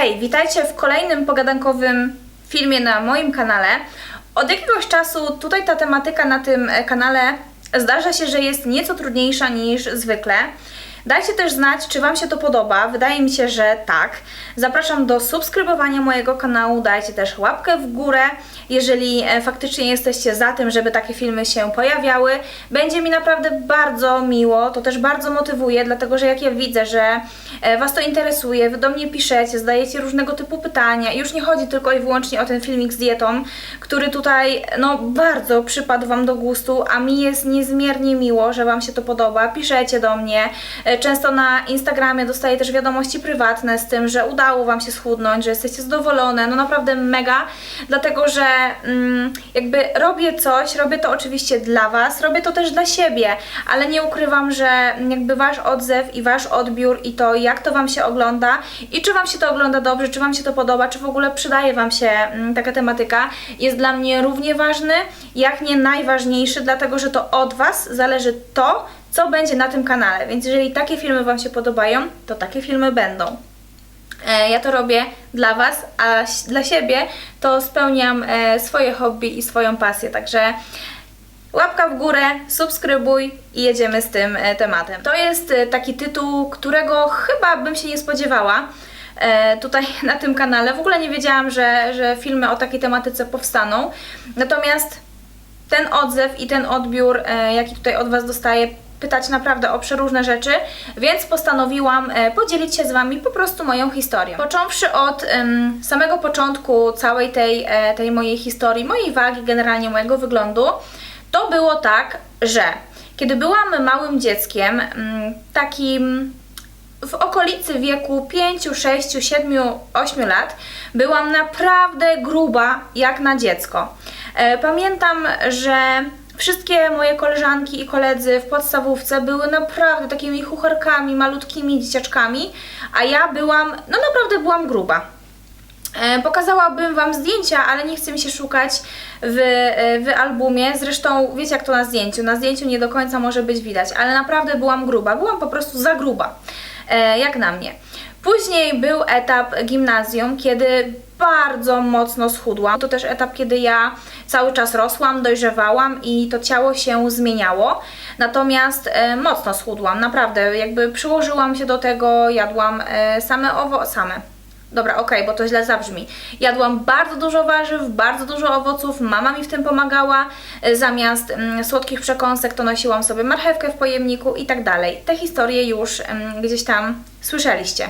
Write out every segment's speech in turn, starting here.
Hej, witajcie w kolejnym pogadankowym filmie na moim kanale. Od jakiegoś czasu tutaj ta tematyka na tym kanale zdarza się, że jest nieco trudniejsza niż zwykle. Dajcie też znać, czy Wam się to podoba. Wydaje mi się, że tak. Zapraszam do subskrybowania mojego kanału. Dajcie też łapkę w górę, jeżeli e, faktycznie jesteście za tym, żeby takie filmy się pojawiały. Będzie mi naprawdę bardzo miło. To też bardzo motywuje, dlatego że jak ja widzę, że e, Was to interesuje, Wy do mnie piszecie, zadajecie różnego typu pytania. Już nie chodzi tylko i wyłącznie o ten filmik z dietą, który tutaj no bardzo przypadł Wam do gustu, a mi jest niezmiernie miło, że Wam się to podoba. Piszecie do mnie. E, Często na Instagramie dostaję też wiadomości prywatne z tym, że udało Wam się schudnąć, że jesteście zadowolone. No naprawdę mega, dlatego że mm, jakby robię coś, robię to oczywiście dla Was, robię to też dla siebie, ale nie ukrywam, że jakby Wasz odzew i Wasz odbiór i to jak to Wam się ogląda i czy Wam się to ogląda dobrze, czy Wam się to podoba, czy w ogóle przydaje Wam się mm, taka tematyka, jest dla mnie równie ważny, jak nie najważniejszy, dlatego że to od Was zależy to, co będzie na tym kanale. Więc jeżeli takie filmy Wam się podobają, to takie filmy będą. E, Ja to robię dla Was, a dla siebie to spełniam e, swoje hobby i swoją pasję. Także łapka w górę, subskrybuj i jedziemy z tym e, tematem. To jest taki tytuł, którego chyba bym się nie spodziewała tutaj na tym kanale. W ogóle nie wiedziałam, że, że filmy o takiej tematyce powstaną. Natomiast ten odzew i ten odbiór, jaki tutaj od Was dostaję, pytać naprawdę o przeróżne rzeczy, więc postanowiłam e, podzielić się z Wami po prostu moją historią. Począwszy od em, samego początku całej tej, e, tej mojej historii, mojej wagi, generalnie mojego wyglądu, to było tak, że kiedy byłam małym dzieckiem, mm, takim w okolicy wieku 5, 6, 7, 8 lat byłam naprawdę gruba jak na dziecko. E, Pamiętam, że wszystkie moje koleżanki i koledzy w podstawówce były naprawdę takimi chucherkami, malutkimi dzieciaczkami, a ja byłam, no naprawdę byłam gruba. E, Pokazałabym Wam zdjęcia, ale nie chce mi się szukać w, e, w albumie. Zresztą wiecie jak to na zdjęciu. Na zdjęciu nie do końca może być widać, ale naprawdę byłam gruba. Byłam po prostu za gruba, e, jak na mnie. Później był etap gimnazjum, kiedy bardzo mocno schudłam. To też etap, kiedy ja cały czas rosłam, dojrzewałam i to ciało się zmieniało. Natomiast e, mocno schudłam, naprawdę. Jakby przyłożyłam się do tego, jadłam e, same owo... same Dobra, okej, bo to źle zabrzmi. Jadłam bardzo dużo warzyw, bardzo dużo owoców, mama mi w tym pomagała. E, Zamiast mm, słodkich przekąsek to nosiłam sobie marchewkę w pojemniku i tak dalej. Te historie już mm, gdzieś tam słyszeliście.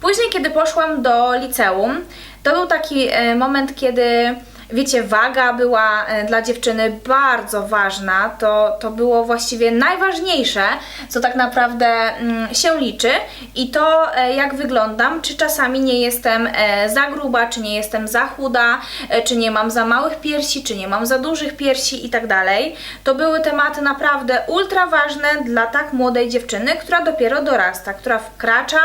Później, kiedy poszłam do liceum, to był taki e, moment, kiedy wiecie, waga była e, dla dziewczyny bardzo ważna. To, to było właściwie najważniejsze, co tak naprawdę mm, się liczy. I to, e, jak wyglądam, czy czasami nie jestem e, za gruba, czy nie jestem za chuda, czy nie mam za małych piersi, czy nie mam za dużych piersi i tak dalej. To były tematy naprawdę ultra ważne dla tak młodej dziewczyny, która dopiero dorasta, która wkracza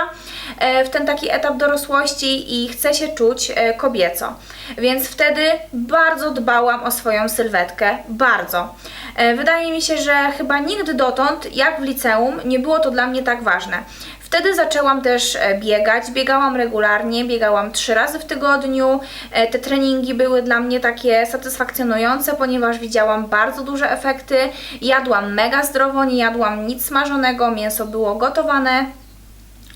w ten taki etap dorosłości i chce się czuć kobieco. Więc wtedy bardzo dbałam o swoją sylwetkę, bardzo. E, Wydaje mi się, że chyba nigdy dotąd, jak w liceum, nie było to dla mnie tak ważne. Wtedy zaczęłam też e, biegać, biegałam regularnie, biegałam trzy razy w tygodniu. E, Te treningi były dla mnie takie satysfakcjonujące, ponieważ widziałam bardzo duże efekty. Jadłam mega zdrowo, nie jadłam nic smażonego, mięso było gotowane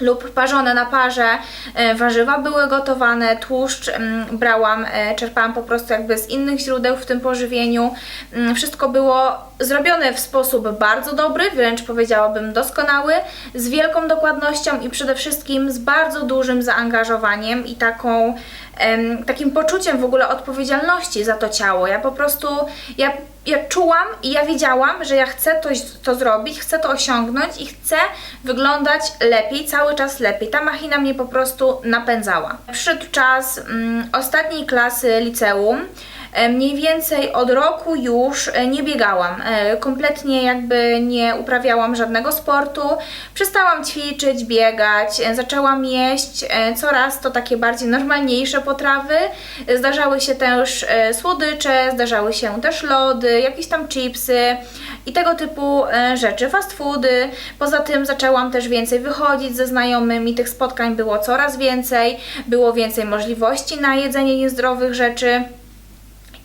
lub parzone na parze, e, warzywa były gotowane, tłuszcz mm, brałam, e, czerpałam po prostu jakby z innych źródeł w tym pożywieniu. Mm, Wszystko było zrobione w sposób bardzo dobry, wręcz powiedziałabym doskonały, z wielką dokładnością i przede wszystkim z bardzo dużym zaangażowaniem i taką, takim poczuciem w ogóle odpowiedzialności za to ciało. Ja po prostu, ja ja czułam i ja wiedziałam, że ja chcę to, to zrobić, chcę to osiągnąć i chcę wyglądać lepiej, cały czas lepiej. Ta machina mnie po prostu napędzała. Przyszedł czas mm, ostatniej klasy liceum mniej więcej od roku już e, nie biegałam. E, Kompletnie jakby nie uprawiałam żadnego sportu. Przestałam ćwiczyć, biegać, e, zaczęłam jeść e, coraz to takie bardziej normalniejsze potrawy. E, Zdarzały się też e, słodycze, zdarzały się też lody, jakieś tam chipsy i tego typu e, rzeczy, fast foody. Poza tym zaczęłam też więcej wychodzić ze znajomymi, tych spotkań było coraz więcej, było więcej możliwości na jedzenie niezdrowych rzeczy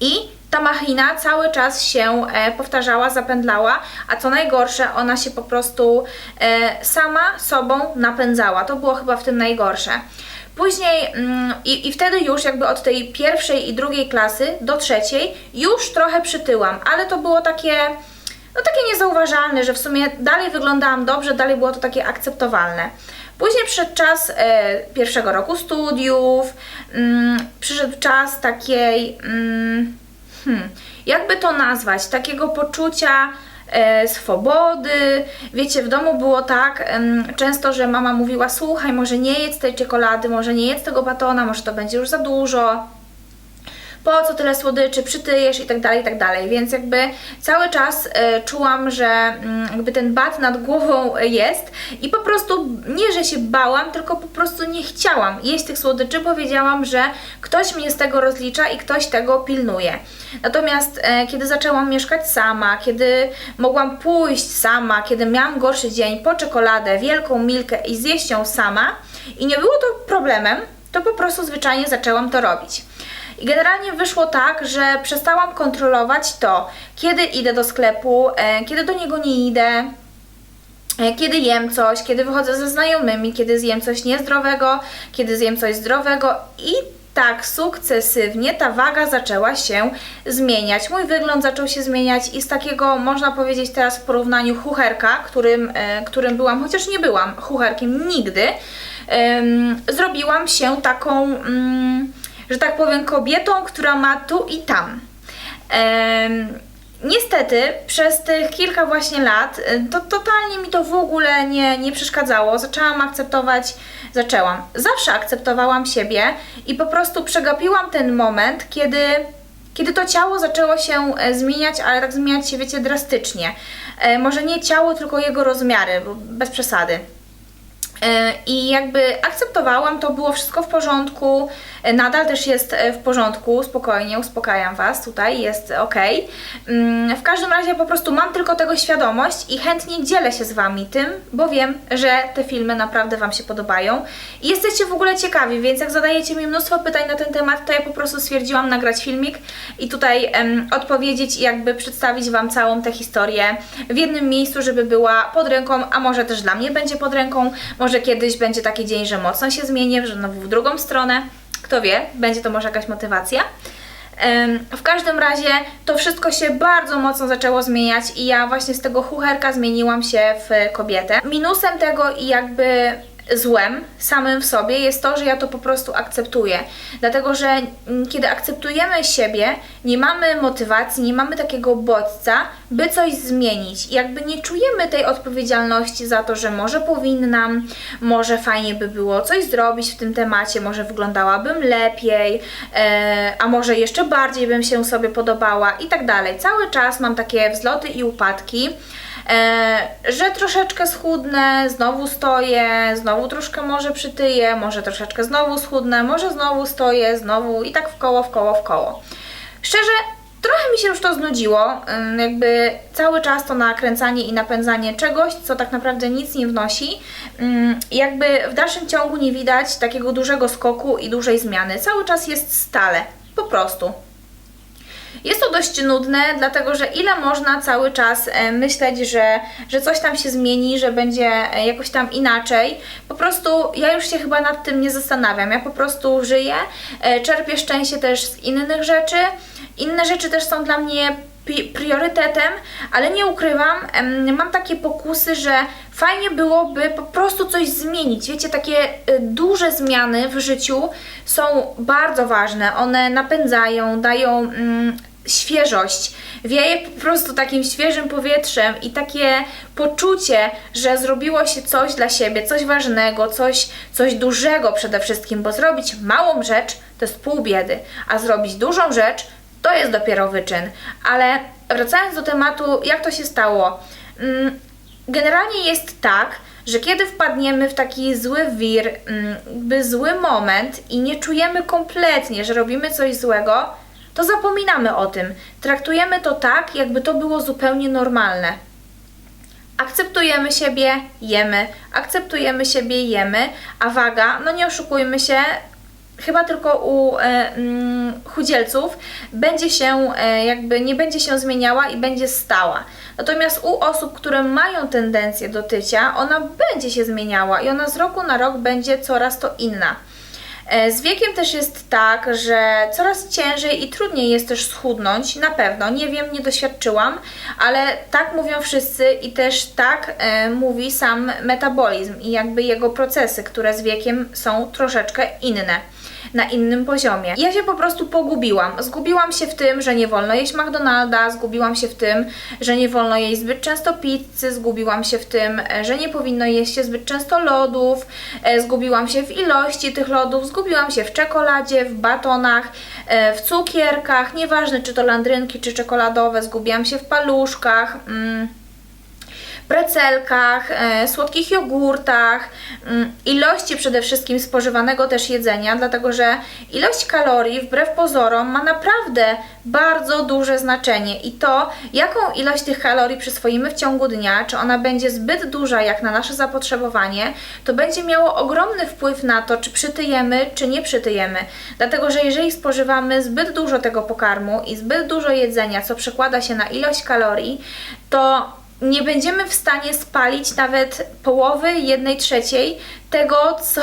i ta machina cały czas się e, powtarzała, zapędlała, a co najgorsze, ona się po prostu e, sama sobą napędzała. To było chyba w tym najgorsze. Później mm, i, i wtedy już jakby od tej pierwszej i drugiej klasy do trzeciej już trochę przytyłam, ale to było takie no takie niezauważalne, że w sumie dalej wyglądałam dobrze, dalej było to takie akceptowalne. Później przyszedł czas e, pierwszego roku studiów, mm, przyszedł czas takiej, mm, hmm, jakby to nazwać, takiego poczucia e, swobody. Wiecie, w domu było tak em, często, że mama mówiła: Słuchaj, może nie jedz tej czekolady, może nie jedz tego batona, może to będzie już za dużo po co tyle słodyczy, przytyjesz i tak dalej, i tak dalej. Więc jakby cały czas e, czułam, że mm, jakby ten bat nad głową jest i po prostu nie, że się bałam, tylko po prostu nie chciałam jeść tych słodyczy, bo wiedziałam, że ktoś mnie z tego rozlicza i ktoś tego pilnuje. Natomiast e, kiedy zaczęłam mieszkać sama, kiedy mogłam pójść sama, kiedy miałam gorszy dzień po czekoladę, wielką milkę i zjeść ją sama i nie było to problemem, to po prostu zwyczajnie zaczęłam to robić. I generalnie wyszło tak, że przestałam kontrolować to, kiedy idę do sklepu, e, kiedy do niego nie idę, e, kiedy jem coś, kiedy wychodzę ze znajomymi, kiedy zjem coś niezdrowego, kiedy zjem coś zdrowego i tak sukcesywnie ta waga zaczęła się zmieniać. Mój wygląd zaczął się zmieniać i z takiego, można powiedzieć teraz w porównaniu chucherka, którym, e, którym byłam, chociaż nie byłam chucherkiem nigdy, zrobiłam się taką, mm, że tak powiem, kobietą, która ma tu i tam. Em, Niestety, przez tych kilka właśnie lat, y, to totalnie mi to w ogóle nie, nie przeszkadzało. Zaczęłam akceptować, zaczęłam. Zawsze akceptowałam siebie i po prostu przegapiłam ten moment, kiedy, kiedy to ciało zaczęło się e, zmieniać, ale tak zmieniać się, wiecie, drastycznie. E, może nie ciało, tylko jego rozmiary, bo bez przesady. E, I jakby akceptowałam, to było wszystko w porządku. E, Nadal też jest e, w porządku, spokojnie, uspokajam Was, tutaj jest ok. Mm, W każdym razie po prostu mam tylko tego świadomość i chętnie dzielę się z Wami tym, bo wiem, że te filmy naprawdę Wam się podobają i jesteście w ogóle ciekawi, więc jak zadajecie mi mnóstwo pytań na ten temat, to ja po prostu stwierdziłam nagrać filmik i tutaj em, odpowiedzieć i jakby przedstawić Wam całą tę historię w jednym miejscu, żeby była pod ręką, a może też dla mnie będzie pod ręką, może kiedyś będzie taki dzień, że mocno się zmienię, że znowu w drugą stronę. Kto wie, będzie to może jakaś motywacja. W każdym razie to wszystko się bardzo mocno zaczęło zmieniać i ja właśnie z tego chucherka zmieniłam się w kobietę. Minusem tego i jakby złem samym w sobie jest to, że ja to po prostu akceptuję. Dlatego, że kiedy akceptujemy siebie, nie mamy motywacji, nie mamy takiego bodźca, by coś zmienić. Jakby nie czujemy tej odpowiedzialności za to, że może powinnam, może fajnie by było coś zrobić w tym temacie, może wyglądałabym lepiej, e, a może jeszcze bardziej bym się sobie podobała i tak dalej. Cały czas mam takie wzloty i upadki. E, że troszeczkę schudnę, znowu stoję, znowu troszkę może przytyję, może troszeczkę znowu schudnę, może znowu stoję, znowu i tak w koło, w koło, w koło. Szczerze, trochę mi się już to znudziło, ym, jakby cały czas to nakręcanie i napędzanie czegoś, co tak naprawdę nic nie wnosi. Ym, Jakby w dalszym ciągu nie widać takiego dużego skoku i dużej zmiany. Cały czas jest stale, po prostu. Jest to dość nudne, dlatego że ile można cały czas e, myśleć, że, że coś tam się zmieni, że będzie e, jakoś tam inaczej. Po prostu ja już się chyba nad tym nie zastanawiam. Ja po prostu żyję, e, czerpię szczęście też z innych rzeczy. Inne rzeczy też są dla mnie priorytetem, ale nie ukrywam, mam takie pokusy, że fajnie byłoby po prostu coś zmienić. Wiecie, takie duże zmiany w życiu są bardzo ważne. One napędzają, dają mm, świeżość. Wieje po prostu takim świeżym powietrzem i takie poczucie, że zrobiło się coś dla siebie, coś ważnego, coś, coś dużego przede wszystkim, bo zrobić małą rzecz to jest pół biedy, a zrobić dużą rzecz to jest dopiero wyczyn. Ale wracając do tematu, jak to się stało. Mm, Generalnie jest tak, że kiedy wpadniemy w taki zły wir, mm, jakby zły moment i nie czujemy kompletnie, że robimy coś złego, to zapominamy o tym. Traktujemy to tak, jakby to było zupełnie normalne. Akceptujemy siebie, jemy, akceptujemy siebie, jemy, a waga, no nie oszukujmy się, chyba tylko u e, mm, chudzielców będzie się, e, jakby nie będzie się zmieniała i będzie stała. Natomiast u osób, które mają tendencję do tycia, ona będzie się zmieniała i ona z roku na rok będzie coraz to inna. E, Z wiekiem też jest tak, że coraz ciężej i trudniej jest też schudnąć, na pewno. Nie wiem, nie doświadczyłam, ale tak mówią wszyscy i też tak e, mówi sam metabolizm i jakby jego procesy, które z wiekiem są troszeczkę inne na innym poziomie. Ja się po prostu pogubiłam. Zgubiłam się w tym, że nie wolno jeść McDonalda, zgubiłam się w tym, że nie wolno jeść zbyt często pizzy, zgubiłam się w tym, e, że nie powinno jeść się zbyt często lodów, e, zgubiłam się w ilości tych lodów, zgubiłam się w czekoladzie, w batonach, e, w cukierkach, nieważne czy to landrynki, czy czekoladowe, zgubiłam się w paluszkach. Mm precelkach, e, słodkich jogurtach, mm, ilości przede wszystkim spożywanego też jedzenia, dlatego że ilość kalorii wbrew pozorom ma naprawdę bardzo duże znaczenie i to, jaką ilość tych kalorii przyswoimy w ciągu dnia, czy ona będzie zbyt duża jak na nasze zapotrzebowanie, to będzie miało ogromny wpływ na to, czy przytyjemy, czy nie przytyjemy. Dlatego, że jeżeli spożywamy zbyt dużo tego pokarmu i zbyt dużo jedzenia, co przekłada się na ilość kalorii, to nie będziemy w stanie spalić nawet połowy, jednej trzeciej tego, co,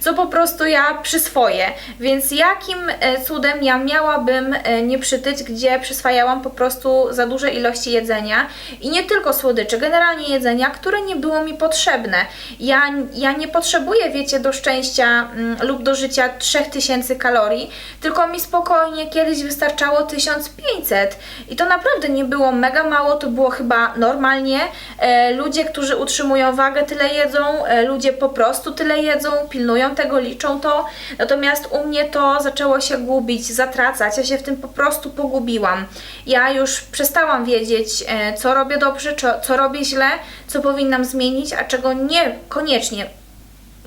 co po prostu ja przyswoję. Więc jakim e, cudem ja miałabym e, nie przytyć, gdzie przyswajałam po prostu za duże ilości jedzenia i nie tylko słodyczy, generalnie jedzenia, które nie było mi potrzebne. Ja, ja nie potrzebuję, wiecie, do szczęścia mm, lub do życia 3000 kalorii, tylko mi spokojnie kiedyś wystarczało 1500 i to naprawdę nie było mega mało, to było chyba normalnie. E, ludzie, którzy utrzymują wagę, tyle jedzą, e, ludzie po prostu tyle jedzą, pilnują tego, liczą to. Natomiast u mnie to zaczęło się gubić, zatracać. Ja się w tym po prostu pogubiłam. Ja już przestałam wiedzieć, e, co robię dobrze, co, robię źle, co powinnam zmienić, a czego nie koniecznie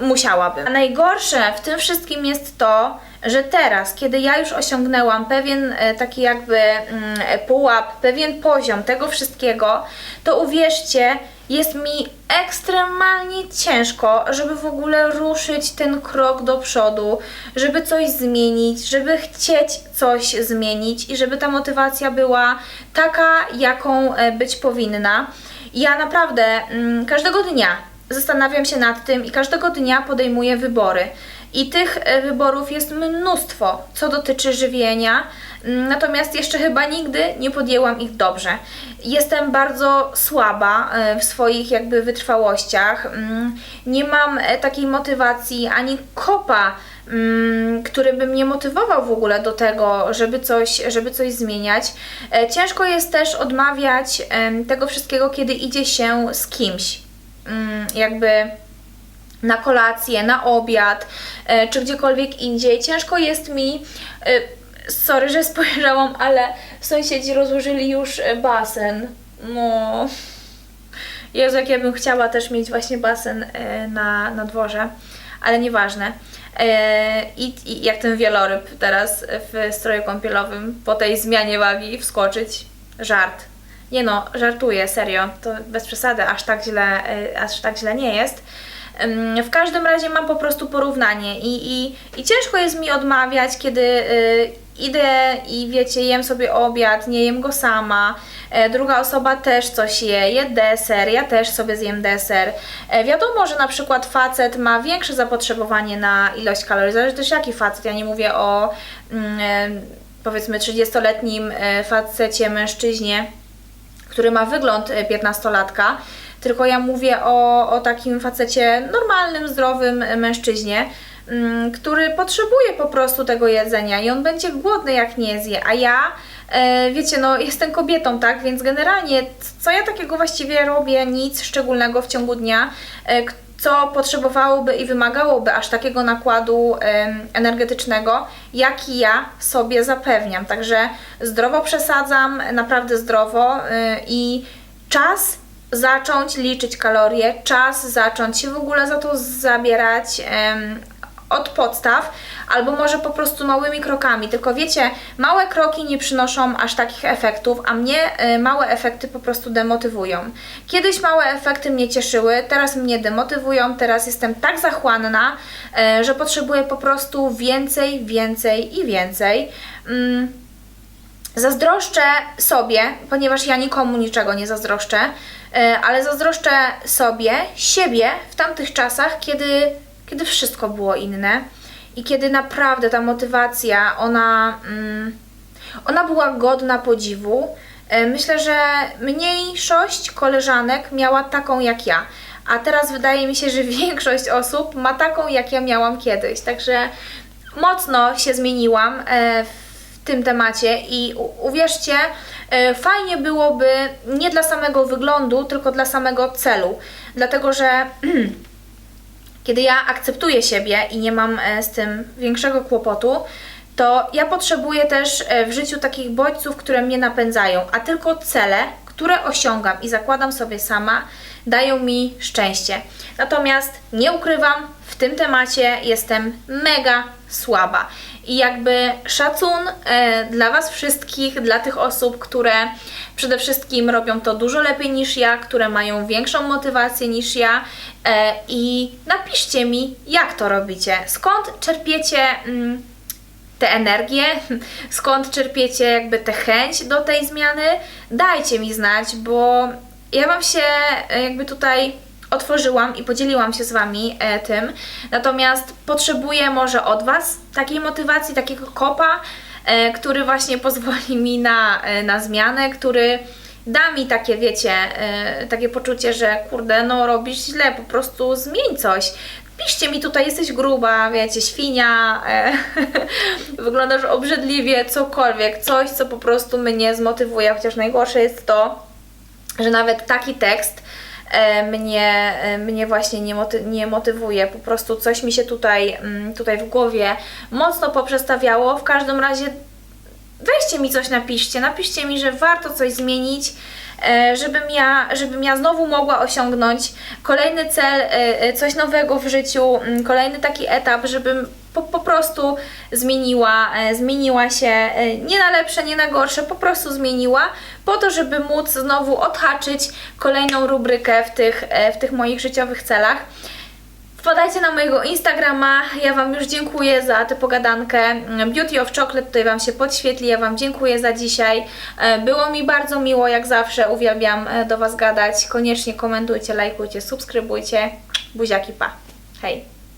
musiałabym. A najgorsze w tym wszystkim jest to, że teraz, kiedy ja już osiągnęłam pewien e, taki jakby mm, pułap, pewien poziom tego wszystkiego, to uwierzcie, jest mi ekstremalnie ciężko, żeby w ogóle ruszyć ten krok do przodu, żeby coś zmienić, żeby chcieć coś zmienić i żeby ta motywacja była taka, jaką e, być powinna. Ja naprawdę mm, każdego dnia zastanawiam się nad tym i każdego dnia podejmuję wybory. I tych e, wyborów jest mnóstwo, co dotyczy żywienia, mm, natomiast jeszcze chyba nigdy nie podjęłam ich dobrze. Jestem bardzo słaba e, w swoich jakby wytrwałościach. mm, Nie mam e, takiej motywacji ani kopa, mm, który by mnie motywował w ogóle do tego, żeby coś, żeby coś zmieniać. Ciężko jest też odmawiać tego wszystkiego, kiedy idzie się z kimś. Mm, Jakby na kolację, na obiad, e, czy gdziekolwiek indziej. Ciężko jest mi, e, sorry, że spojrzałam, ale sąsiedzi rozłożyli już e, basen. No. Jezu, jak ja bym chciała też mieć właśnie basen na, na dworze, ale nieważne. I, I jak ten wieloryb teraz w stroju kąpielowym po tej zmianie wagi wskoczyć. Żart. Nie no, żartuję, serio, to bez przesady, aż tak źle, e, aż tak źle nie jest. W każdym razie mam po prostu porównanie i, i, i ciężko jest mi odmawiać, kiedy y, idę i wiecie, jem sobie obiad, nie jem go sama, e, druga osoba też coś je, je deser, ja też sobie zjem deser. E, wiadomo, że na przykład facet ma większe zapotrzebowanie na ilość kalorii, zależy też jaki facet, ja nie mówię o mm, e, powiedzmy 30-letnim e, facecie, mężczyźnie, który ma wygląd e, 15-latka, tylko ja mówię o, o takim facecie normalnym, zdrowym e, mężczyźnie, mm, który potrzebuje po prostu tego jedzenia i on będzie głodny jak nie zje, a ja e, wiecie, no jestem kobietą, tak, więc generalnie co ja takiego właściwie robię, nic szczególnego w ciągu dnia, e, co potrzebowałoby i wymagałoby aż takiego nakładu energetycznego, jaki ja sobie zapewniam. Także zdrowo przesadzam, naprawdę zdrowo y, i czas zacząć liczyć kalorie, czas zacząć się w ogóle za to zabierać od podstaw, albo może po prostu małymi krokami. Tylko wiecie, małe kroki nie przynoszą aż takich efektów, a mnie y, małe efekty po prostu demotywują. Kiedyś małe efekty mnie cieszyły, teraz mnie demotywują, teraz jestem tak zachłanna, y, że potrzebuję po prostu więcej, więcej i więcej. Mm, Zazdroszczę sobie, ponieważ ja nikomu niczego nie zazdroszczę, e, ale zazdroszczę sobie, siebie w tamtych czasach, kiedy, kiedy wszystko było inne i kiedy naprawdę ta motywacja, ona, mm, ona była godna podziwu. E, Myślę, że mniejszość koleżanek miała taką jak ja, a teraz wydaje mi się, że większość osób ma taką jak ja miałam kiedyś. Także mocno się zmieniłam e, w tym temacie i uwierzcie, e, fajnie byłoby nie dla samego wyglądu, tylko dla samego celu. Dlatego, że kiedy ja akceptuję siebie i nie mam e, z tym większego kłopotu, to ja potrzebuję też e, w życiu takich bodźców, które mnie napędzają, a tylko cele, które osiągam i zakładam sobie sama, dają mi szczęście. Natomiast nie ukrywam, w tym temacie jestem mega słaba. I jakby szacun e, dla Was wszystkich, dla tych osób, które przede wszystkim robią to dużo lepiej niż ja, które mają większą motywację niż ja. E, I napiszcie mi, jak to robicie. Skąd czerpiecie. Mm, tę energię, skąd czerpiecie jakby tę chęć do tej zmiany, dajcie mi znać, bo ja Wam się e, jakby tutaj otworzyłam i podzieliłam się z Wami e, tym, natomiast potrzebuję może od Was takiej motywacji, takiego kopa, e, który właśnie pozwoli mi na, e, na zmianę, który da mi takie, wiecie, e, takie poczucie, że kurde, no robisz źle, po prostu zmień coś. Piszcie mi tutaj, jesteś gruba, wiecie, świnia, e, wyglądasz obrzydliwie, cokolwiek, coś, co po prostu mnie zmotywuje, chociaż najgorsze jest to, że nawet taki tekst mnie, e, mnie właśnie nie, moty, nie motywuje. Po prostu coś mi się tutaj, mm, tutaj w głowie mocno poprzestawiało. W każdym razie weźcie mi coś, napiszcie. Napiszcie mi, że warto coś zmienić, e, żebym ja, żebym ja znowu mogła osiągnąć kolejny cel, e, e, coś nowego w życiu, mm, kolejny taki etap, żebym po, po prostu zmieniła, e, zmieniła się e, nie na lepsze, nie na gorsze, po prostu zmieniła, po to, żeby móc znowu odhaczyć kolejną rubrykę w tych, e, w tych moich życiowych celach. Wpadajcie na mojego Instagrama. Ja Wam już dziękuję za tę pogadankę. Beauty of Chocolate tutaj Wam się podświetli. Ja Wam dziękuję za dzisiaj. E, Było mi bardzo miło, jak zawsze. Uwielbiam e, do Was gadać. Koniecznie komentujcie, lajkujcie, subskrybujcie. Buziaki, pa. Hej.